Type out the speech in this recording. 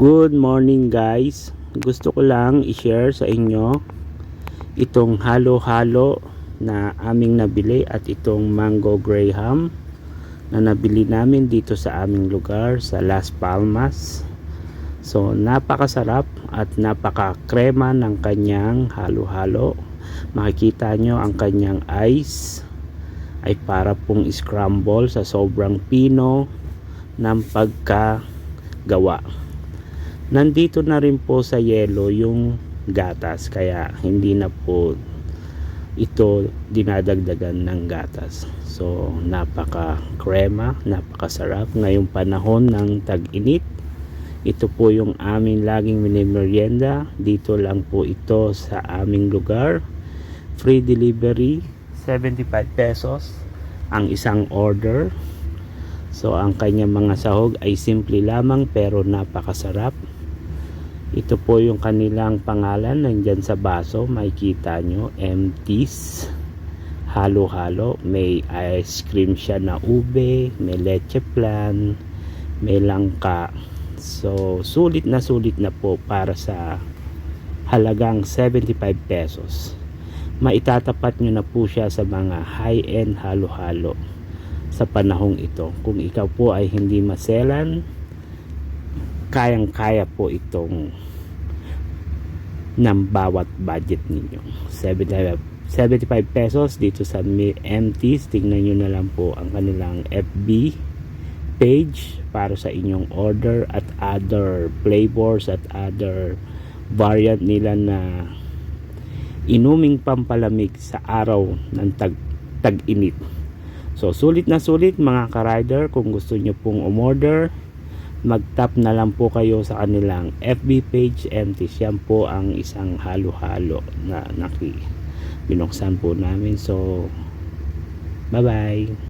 Good morning guys. Gusto ko lang i-share sa inyo itong halo-halo na aming nabili at itong mango graham na nabili namin dito sa aming lugar sa Las Palmas. So napakasarap at napaka-krema ng kanyang halo-halo. Makikita nyo ang kanyang ice ay para pong scramble sa sobrang pino ng pagkagawa. Nandito na rin po sa yelo yung gatas kaya hindi na po ito dinadagdagan ng gatas. So napaka krema, napakasarap ngayong panahon ng tag-init. Ito po yung aming laging minimerienda. Dito lang po ito sa aming lugar. Free delivery, 75 pesos ang isang order. So ang kanyang mga sahog ay simple lamang pero napakasarap. Ito po yung kanilang pangalan nandyan sa baso. Makikita nyo, empties. Halo-halo. May ice cream siya na ube, may leche plan, may langka. So, sulit na sulit na po para sa halagang 75 pesos. Maitatapat nyo na po siya sa mga high-end halo-halo sa panahong ito. Kung ikaw po ay hindi maselan, kayang-kaya po itong ng bawat budget ninyo. 75, 75 pesos dito sa MTs. Tingnan nyo na lang po ang kanilang FB page para sa inyong order at other flavors at other variant nila na inuming pampalamig sa araw ng tag, tag-init. So, sulit na sulit mga ka-rider kung gusto nyo pong umorder mag-tap na lang po kayo sa kanilang FB page empty yan po ang isang halo-halo na naki binuksan po namin. So bye bye